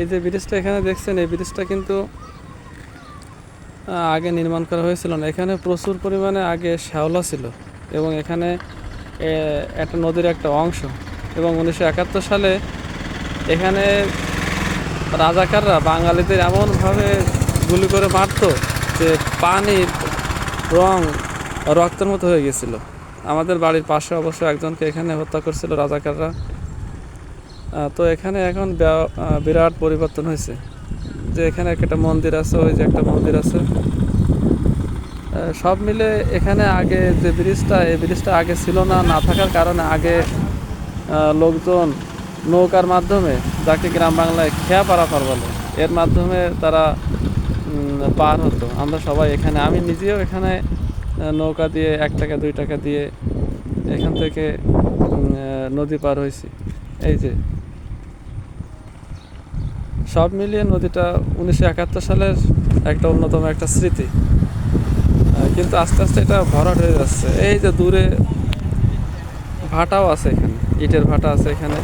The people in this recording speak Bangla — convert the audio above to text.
এই যে ব্রিজটা এখানে দেখছেন, এই ব্রিজটা কিন্তু আগে নির্মাণ করা হয়েছিল না। এখানে প্রচুর পরিমাণে আগে শ্যাওলা ছিল এবং এখানে একটা নদীর একটা অংশ। এবং উনিশশো একাত্তর সালে এখানে রাজাকাররা বাঙালিদের এমনভাবে গুলি করে মারতো যে পানির রং রক্তের মতো হয়ে গেছিল। আমাদের বাড়ির পাশে অবশ্য একজনকে এখানে হত্যা করছিল রাজাকাররা। তো এখানে এখন বিরাট পরিবর্তন হয়েছে। যে এখানে একটা মন্দির আছে, ওই যে একটা মন্দির আছে। সব মিলে এখানে আগে যে ব্রিজটা, এই ব্রিজটা আগে ছিল না না থাকার কারণে আগে লোকজন নৌকার মাধ্যমে যাকে গ্রাম বাংলায় খেয়া পারাপার বলে, এর মাধ্যমে তারা পার হতো। আমরা সবাই এখানে, আমি নিজেও এখানে নৌকা দিয়ে এক টাকা, দুই টাকা দিয়ে এখান থেকে নদী পার হয়েছি। এই যে। সব মিলিয়ে নদীটা উনিশশো একাত্তর সালের একটা অন্যতম একটা স্মৃতি। কিন্তু আস্তে আস্তে এটা ভরাট হয়ে যাচ্ছে। এই যে দূরে ভাটাও আছে এখানে, ইটের ভাটা আছে এখানে।